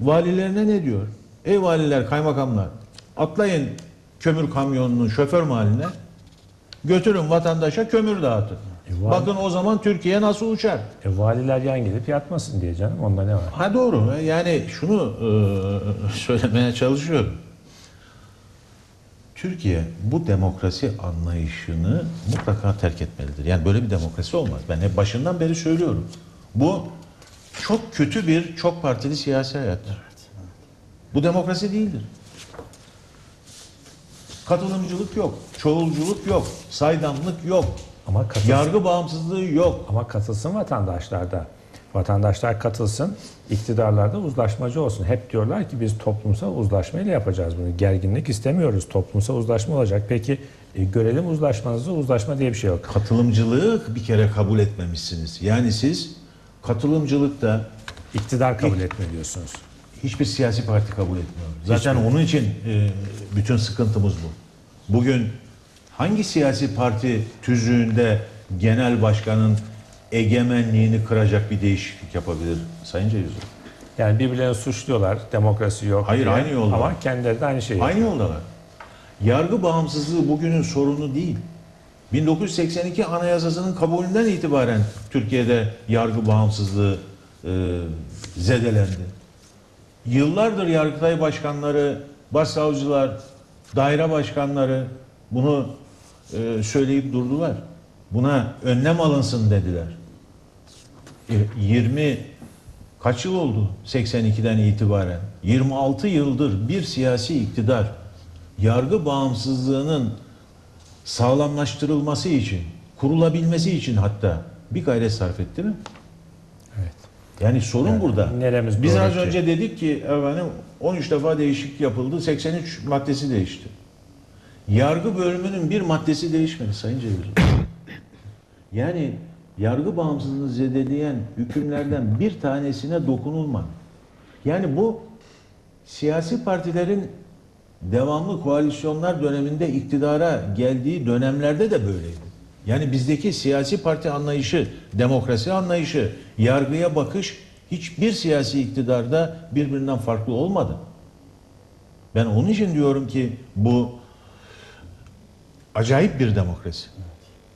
Valilerine ne diyor? Ey valiler, kaymakamlar atlayın kömür kamyonunun şoför mahalline götürün vatandaşa kömür dağıtın. E, vali- Bakın o zaman Türkiye nasıl uçar? E, valiler yan gelip yatmasın diye canım. Onda ne var? Ha doğru. Yani şunu e, söylemeye çalışıyorum. Türkiye bu demokrasi anlayışını mutlaka terk etmelidir. Yani böyle bir demokrasi olmaz. Ben hep başından beri söylüyorum. Bu çok kötü bir çok partili siyasi hayattır. Bu demokrasi değildir. Katılımcılık yok, çoğulculuk yok, saydamlık yok, Ama katılsın, yargı bağımsızlığı yok. ama katılsın vatandaşlar da. Vatandaşlar katılsın, iktidarlar da uzlaşmacı olsun. Hep diyorlar ki biz toplumsal uzlaşmayla yapacağız bunu. Gerginlik istemiyoruz. Toplumsal uzlaşma olacak. Peki e, görelim uzlaşmanızı. Uzlaşma diye bir şey yok. Katılımcılığı bir kere kabul etmemişsiniz. Yani siz katılımcılıkta İktidar kabul etme diyorsunuz. hiçbir siyasi parti kabul etmiyor. Zaten onun için e, bütün sıkıntımız bu. Bugün hangi siyasi parti tüzüğünde genel başkanın egemenliğini kıracak bir değişiklik yapabilir Sayın Cevizli? Yani birbirlerini suçluyorlar. Demokrasi yok. Hayır, diye. aynı yolda. Ama kendileri de aynı şeyi Aynı yapıyor. yoldalar. Yargı bağımsızlığı bugünün sorunu değil. 1982 Anayasası'nın kabulünden itibaren Türkiye'de yargı bağımsızlığı e, zedelendi. Yıllardır Yargıtay başkanları, başsavcılar, daire başkanları bunu e, söyleyip durdular. Buna önlem alınsın dediler. E, 20 kaç yıl oldu 82'den itibaren? 26 yıldır bir siyasi iktidar yargı bağımsızlığının sağlamlaştırılması için, kurulabilmesi için hatta bir gayret sarf etti mi? Evet. Yani sorun burada. neremiz Biz az önce dedik ki efendim 13 defa değişiklik yapıldı. 83 maddesi değişti. Yargı bölümünün bir maddesi değişmedi Sayın Cevizli. Yani yargı bağımsızlığını zedeleyen hükümlerden bir tanesine dokunulmadı. Yani bu siyasi partilerin devamlı koalisyonlar döneminde iktidara geldiği dönemlerde de böyleydi. Yani bizdeki siyasi parti anlayışı, demokrasi anlayışı, yargıya bakış hiçbir siyasi iktidarda birbirinden farklı olmadı. Ben onun için diyorum ki bu acayip bir demokrasi.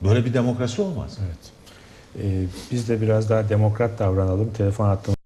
Böyle bir demokrasi olmaz. Evet. Ee, biz de biraz daha demokrat davranalım. Telefon hattımız